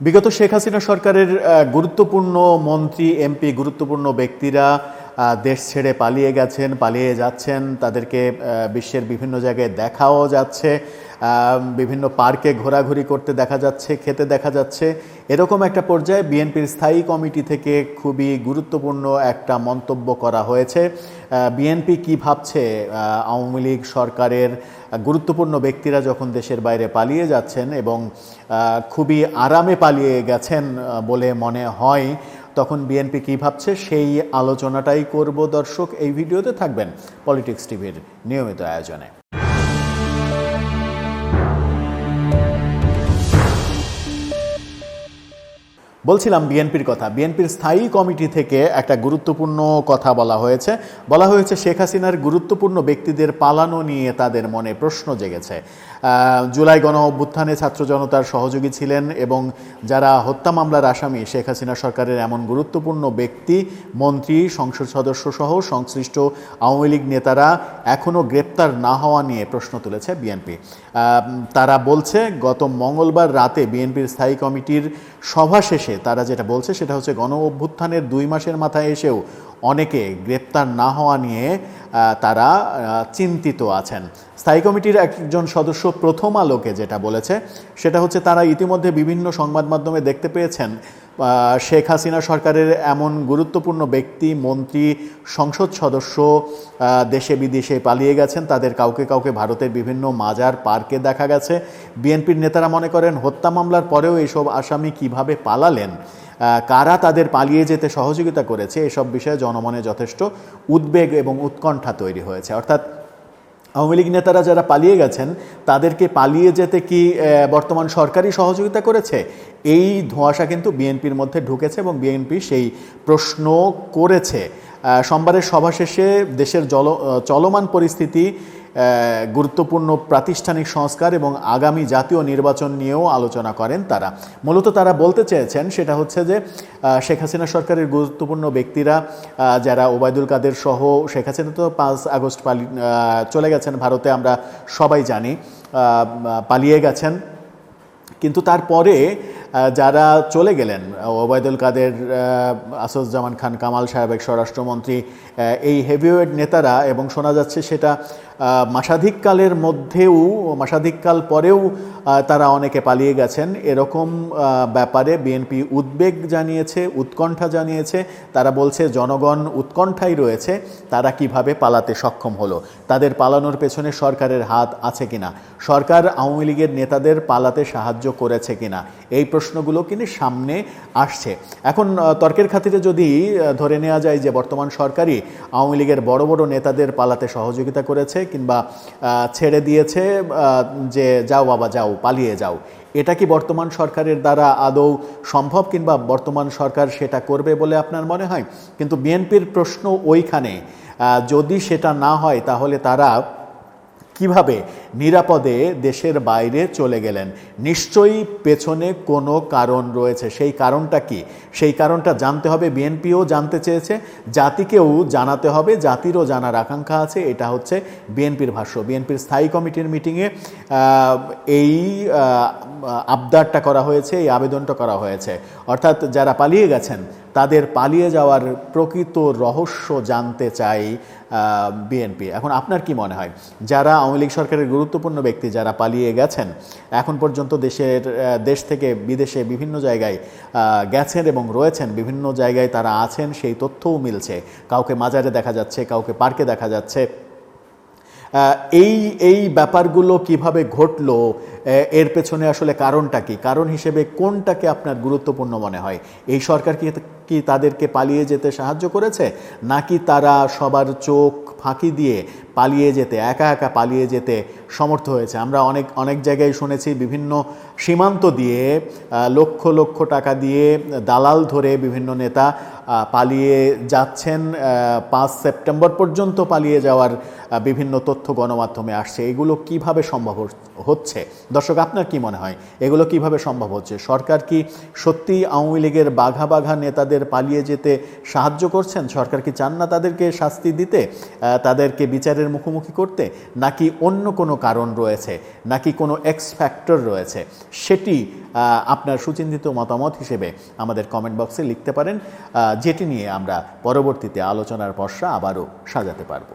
বিগত শেখ হাসিনা সরকারের গুরুত্বপূর্ণ মন্ত্রী এমপি গুরুত্বপূর্ণ ব্যক্তিরা দেশ ছেড়ে পালিয়ে গেছেন, পালিয়ে যাচ্ছেন, তাদেরকে বিশ্বের বিভিন্ন জায়গায় দেখাও যাচ্ছে বিভিন্ন পার্কে ঘোরাঘুরি করতে দেখা যাচ্ছে, খেতে দেখা যাচ্ছে। এরকম একটা পর্যায়ে বিএনপির স্থায়ী কমিটি থেকে খুবই গুরুত্বপূর্ণ একটা মন্তব্য করা হয়েছে। বিএনপি কি ভাবছে? আওয়ামী লীগ সরকারের গুরুত্বপূর্ণ ব্যক্তিরা যখন দেশের বাইরে পালিয়ে যাচ্ছেন এবং খুবই আরামে পালিয়ে গেছেন বলে মনে হয় তখন বিএনপি কী ভাবছে? সেই আলোচনাটাই করব দর্শক। এই ভিডিওতে থাকবেন পলিটিক্স টিভির নিয়মিত আয়োজনে। বলছিলাম বিএনপির কথা। বিএনপির স্থায়ী কমিটি থেকে একটা গুরুত্বপূর্ণ কথা বলা হয়েছে। বলা হয়েছে শেখ হাসিনার গুরুত্বপূর্ণ ব্যক্তিদের পালানো নিয়ে তাদের মনে প্রশ্ন জেগেছে। জুলাই গণ অভ্যুত্থানে ছাত্র জনতার সহযোগী ছিলেন এবং যারা হত্যা মামলার আসামি, শেখ হাসিনা সরকারের এমন গুরুত্বপূর্ণ ব্যক্তি, মন্ত্রী, সংসদ সদস্য সহ সংশ্লিষ্ট আওয়ামী লীগ নেতারা এখনও গ্রেপ্তার না হওয়া নিয়ে প্রশ্ন তুলেছে বিএনপি। তারা বলছে, গত মঙ্গলবার রাতে বিএনপির স্থায়ী কমিটির সভা শেষে তারা যেটা বলছে সেটা হচ্ছে গণ অভ্যুত্থানের দুই মাসের মাথায় এসেও অনেকে গ্রেপ্তার না হওয়া নিয়ে তারা চিন্তিত আছেন। স্থায়ী কমিটির একজন সদস্য প্রথম আলোকে যেটা বলেছে, সেটা হচ্ছে তারা ইতিমধ্যে বিভিন্ন সংবাদ মাধ্যমে দেখতে পেয়েছেন শেখ হাসিনা সরকারের এমন গুরুত্বপূর্ণ ব্যক্তি, মন্ত্রী, সংসদ সদস্য দেশে বিদেশে পালিয়ে গেছেন, তাদের কাউকে কাউকে ভারতের বিভিন্ন মাজার, পার্কে দেখা গেছে। বিএনপির নেতারা মনে করেন, হত্যা মামলার পরেও এসব আসামি কীভাবে পালালেন? কারা তাদের পালিয়ে যেতে সহযোগিতা করেছে? এসব বিষয়ে জনমনে যথেষ্ট উদ্বেগ এবং উৎকণ্ঠা তৈরি হয়েছে। অর্থাৎ আওয়ামী লীগ নেতারা যারা পালিয়ে গেছেন, তাদেরকে পালিয়ে যেতে কি বর্তমান সরকারই সহযোগিতা করেছে? এই ধোঁয়াশা কিন্তু বিএনপির মধ্যে ঢুকেছে এবং বিএনপি সেই প্রশ্ন করেছে। সোমবারের সভা শেষে দেশের জল, চলমান পরিস্থিতি গুরুত্বপূর্ণ প্রাতিষ্ঠানিক সংস্কার এবং আগামী জাতীয় নির্বাচন নিয়েও আলোচনা করেন তারা। মূলত তারা বলতে চেয়েছেন সেটা হচ্ছে যে শেখ হাসিনা সরকারের গুরুত্বপূর্ণ ব্যক্তিরা যারা ওবায়দুল কাদের সহ শেখ হাসিনা তো পাঁচ আগস্ট পালি চলে গেছেন ভারতে, আমরা সবাই জানি পালিয়ে গেছেন। কিন্তু তারপরে যারা চলে গেলেন, ওবায়দুল কাদের আসাদুজ্জামান খান, কামাল সাহেব স্বরাষ্ট্রমন্ত্রী এই হেভিওয়েট নেতারা এবং শোনা যাচ্ছে সেটা মাসাধিককালের মধ্যেও, মাসাধিককাল পরেও তারা অনেকে পালিয়ে গেছেন। এরকম ব্যাপারে বিএনপি উদ্বেগ জানিয়েছে, উৎকণ্ঠা জানিয়েছে। তারা বলছে, জনগণ উৎকণ্ঠায় রয়েছে, তারা কীভাবে পালাতে সক্ষম হলো? তাদের পালানোর পেছনে সরকারের হাত আছে কিনা? সরকার আওয়ামী লীগের নেতাদের পালাতে সাহায্য করেছে কিনা? এই প্রশ্নগুলো কিন্তু সামনে আসছে। এখন তর্কের খাতিরে যদি ধরে নেওয়া যায় যে বর্তমান সরকারই আওয়ামী লীগের বড় বড় নেতাদের পালাতে সহযোগিতা করেছে কিংবা ছেড়ে দিয়েছে যে যাও বাবা, যাও, পালিয়ে যাও। এটা কি বর্তমান সরকারের দ্বারা আদৌ সম্ভব কিংবা বর্তমান সরকার সেটা করবে বলে আপনার মনে হয়? কিন্তু বিএনপির প্রশ্ন ওইখানে যদি সেটা না হয় তাহলে তারা কীভাবে নিরাপদে দেশের বাইরে চলে গেলেন। নিশ্চয়ই পেছনে কোনো কারণ রয়েছে। সেই কারণটা কি? সেই কারণটা জানতে হবে, বিএনপিও জানতে চেয়েছে, জাতিকেও জানাতে হবে, জাতিরও জানার আকাঙ্ক্ষা আছে, এটা হচ্ছে বিএনপির ভাষ্য। বিএনপির স্থায়ী কমিটির মিটিংয়ে এই আবদারটা করা হয়েছে, এই আবেদনটা করা হয়েছে। অর্থাৎ যারা পালিয়ে গেছেন, তাদের পালিয়ে যাওয়ার প্রকৃত রহস্য জানতে চাই বিএনপি। এখন আপনার কি মনে হয়? যারা আওয়ামী লীগ সরকারের গুরুত্বপূর্ণ ব্যক্তি যারা পালিয়ে গেছেন, এখন পর্যন্ত দেশের দেশ থেকে বিদেশে বিভিন্ন জায়গায় গেছেন এবং রয়েছেন, বিভিন্ন জায়গায় তারা আছেন, সেই তথ্যও মিলছে। কাউকে মাজারে দেখা যাচ্ছে, কাউকে পার্কে দেখা যাচ্ছে। এই এই ব্যাপারগুলো কীভাবে ঘটলো এর পেছনে আসলে কারণটা কি? কারণ হিসেবে কোনটাকে আপনার গুরুত্বপূর্ণ মনে হয়? এই সরকার কি কি তাদেরকে পালিয়ে যেতে সাহায্য করেছে? নাকি তারা সবার চোখ ফাঁকি দিয়ে পালিয়ে যেতে, একা একা পালিয়ে যেতে সমর্থ হয়েছে। আমরা অনেক অনেক জায়গায় শুনেছি বিভিন্ন সীমান্ত দিয়ে লক্ষ লক্ষ টাকা দিয়ে দালাল ধরে বিভিন্ন নেতা পালিয়ে যাচ্ছেন পাঁচ সেপ্টেম্বর পর্যন্ত পালিয়ে যাওয়ার বিভিন্ন তথ্য গণমাধ্যমে আসছে। এগুলো কীভাবে সম্ভব হচ্ছে? দর্শক, আপনার কি মনে হয়? এগুলো কীভাবে সম্ভব হচ্ছে? সরকার কি সত্যি আওয়ামী লীগের বাঘা বাঘা নেতাদের পালিয়ে যেতে সাহায্য করছেন? সরকার কি চান না তাদেরকে শাস্তি দিতে? তাদেরকে বিচারের মুখোমুখি করতে নাকি অন্য কোনো কারণ রয়েছে, নাকি কোনো এক্স ফ্যাক্টর রয়েছে? সেটি আপনার সুচিন্তিত মতামত হিসেবে আমাদের কমেন্ট বক্সে লিখতে পারেন। যেটি নিয়ে আমরা পরবর্তীতে আলোচনার পর্ষা আবারও সাজাতে পারব।